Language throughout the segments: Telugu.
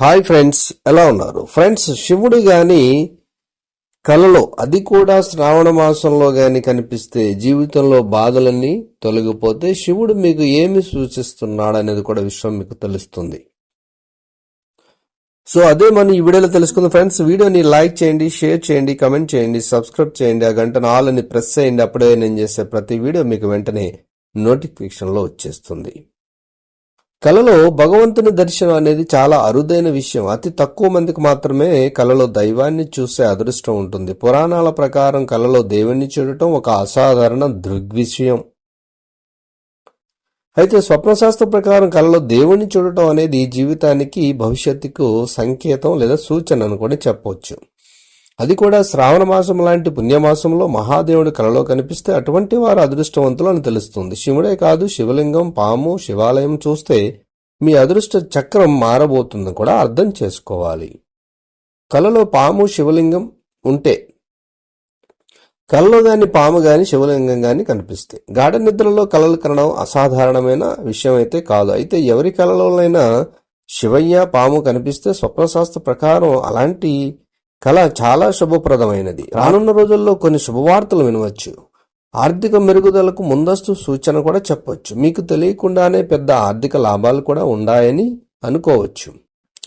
హాయ్ ఫ్రెండ్స్ ఎలా ఉన్నారు? ఫ్రెండ్స్ శివుడు గాని కలలో అది కూడా శ్రావణ మాసంలో గాని కనిపిస్తే జీవితంలో బాధలన్నీ తొలగిపోతే శివుడు మీకు ఏమి సూచిస్తున్నాడు అనేది కూడా విషయం మీకు తెలుస్తుంది. సో అదే మనం ఈ వీడియోలో తెలుసుకుందాం. ఫ్రెండ్స్ వీడియోని లైక్ చేయండి షేర్ చేయండి కమెంట్ చేయండి సబ్స్క్రైబ్ చేయండి ఆ గంటను ఆల్ అని ప్రెస్ చేయండి. అప్పుడే నేను చేసే ప్రతి వీడియో మీకు వెంటనే నోటిఫికేషన్లో వచ్చేస్తుంది. కలలో భగవంతుని దర్శనం అనేది చాలా అరుదైన విషయం. అతి తక్కువ మందికి మాత్రమే కలలో దైవాన్ని చూసే అదృష్టం ఉంటుంది. పురాణాల ప్రకారం కలలో దేవుణ్ణి చూడటం ఒక అసాధారణ దృగ్విషయం. అయితే స్వప్నశాస్త్ర ప్రకారం కలలో దేవుణ్ణి చూడటం అనేది జీవితానికి భవిష్యత్తుకు సంకేతం లేదా సూచన అని కూడా చెప్పవచ్చు అది కూడా శ్రావణ మాసం లాంటి పుణ్యమాసంలో మహాదేవుడు కలలో కనిపిస్తే అటువంటి వారు అదృష్టవంతులు అని తెలుస్తుంది. శివుడే కాదు శివలింగం పాము శివాలయం చూస్తే మీ అదృష్ట చక్రం మారబోతుందని కూడా అర్థం చేసుకోవాలి. కలలో పాము శివలింగం ఉంటే కలలో గాని పాము గాని శివలింగం గాని కనిపిస్తే. గాఢ నిద్రలో కలలు కనడం అసాధారణమైన విషయం అయితే కాదు. అయితే ఎవరి కలలోనైనా శివయ్య పాము కనిపిస్తే స్వప్నశాస్త్ర ప్రకారం అలాంటి కళ చాలా శుభప్రదమైనది. రానున్న రోజుల్లో కొన్ని శుభవార్తలు వినవచ్చు. ఆర్థిక మెరుగుదలకు ముందస్తు సూచన కూడా చెప్పవచ్చు మీకు తెలియకుండానే పెద్ద ఆర్థిక లాభాలు కూడా ఉన్నాయని అనుకోవచ్చు.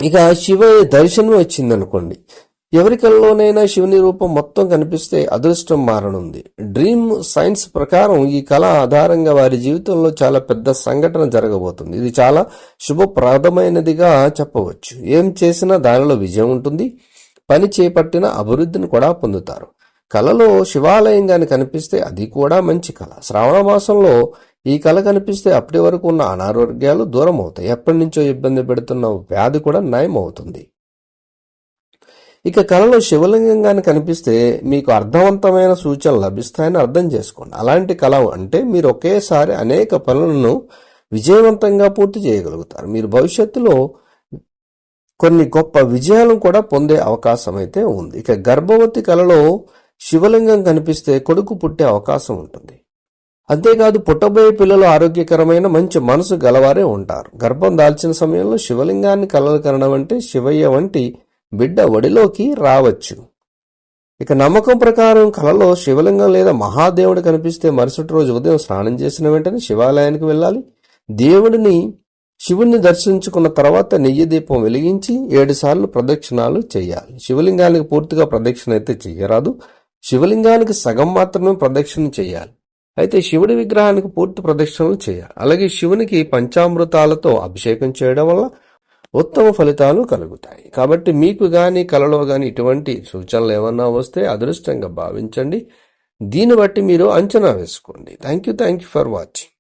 ఇక శివ దర్శనం వచ్చింది అనుకోండి ఎవరి శివుని రూపం మొత్తం కనిపిస్తే అదృష్టం మారనుంది. డ్రీమ్ సైన్స్ ప్రకారం ఈ కళ ఆధారంగా వారి జీవితంలో చాలా పెద్ద సంఘటన జరగబోతుంది. ఇది చాలా శుభప్రదమైనదిగా చెప్పవచ్చు. ఏం చేసినా దానిలో విజయం ఉంటుంది. పని చేపట్టిన అభివృద్ధిని కూడా పొందుతారు. కళలో శివాలయం గాని కనిపిస్తే అది కూడా మంచి కళ. శ్రావణ మాసంలో ఈ కళ కనిపిస్తే అప్పటి వరకు ఉన్న అనారోగ్యాలు దూరం అవుతాయి ఎప్పటి నుంచో ఇబ్బంది పెడుతున్న వ్యాధి కూడా నయం అవుతుంది ఇక కళలో శివలింగం గాని కనిపిస్తే మీకు అర్థవంతమైన సూచనలు లభిస్తాయని అర్థం చేసుకోండి. అలాంటి కళ అంటే మీరు ఒకేసారి అనేక పనులను విజయవంతంగా పూర్తి చేయగలుగుతారు. మీరు భవిష్యత్తులో కొన్ని గొప్ప విజయాలను కూడా పొందే అవకాశం అయితే ఉంది. ఇక గర్భవతి కలలో శివలింగం కనిపిస్తే కొడుకు పుట్టే అవకాశం ఉంటుంది. అంతేకాదు పుట్టబోయే పిల్లలు ఆరోగ్యకరమైన మంచి మనసు గలవారే ఉంటారు. గర్భం దాల్చిన సమయంలో శివలింగాన్ని కలలు కనడం అంటే శివయ్య వంటి బిడ్డ ఒడిలోకి రావచ్చు. ఇక నమ్మకం ప్రకారం కలలో శివలింగం లేదా మహాదేవుడు కనిపిస్తే మరుసటి రోజు ఉదయం స్నానం చేసిన వెంటనే శివాలయానికి వెళ్ళాలి. దేవుడిని శివుణ్ణి దర్శించుకున్న తర్వాత నెయ్యి దీపం వెలిగించి ఏడుసార్లు ప్రదక్షిణాలు చేయాలి. శివలింగానికి పూర్తిగా ప్రదక్షిణ అయితే చెయ్యరాదు శివలింగానికి సగం మాత్రమే ప్రదక్షిణ చేయాలి. అయితే శివుడి విగ్రహానికి పూర్తి ప్రదక్షిణలు చేయాలి. అలాగే శివునికి పంచామృతాలతో అభిషేకం చేయడం వల్ల ఉత్తమ ఫలితాలు కలుగుతాయి. కాబట్టి మీకు గాని కలలో గాని ఇటువంటి సూచనలు ఏమన్నా వస్తే అదృష్టంగా భావించండి. దీన్ని బట్టి మీరు అంచనా వేసుకోండి. Thank you thank you for watching.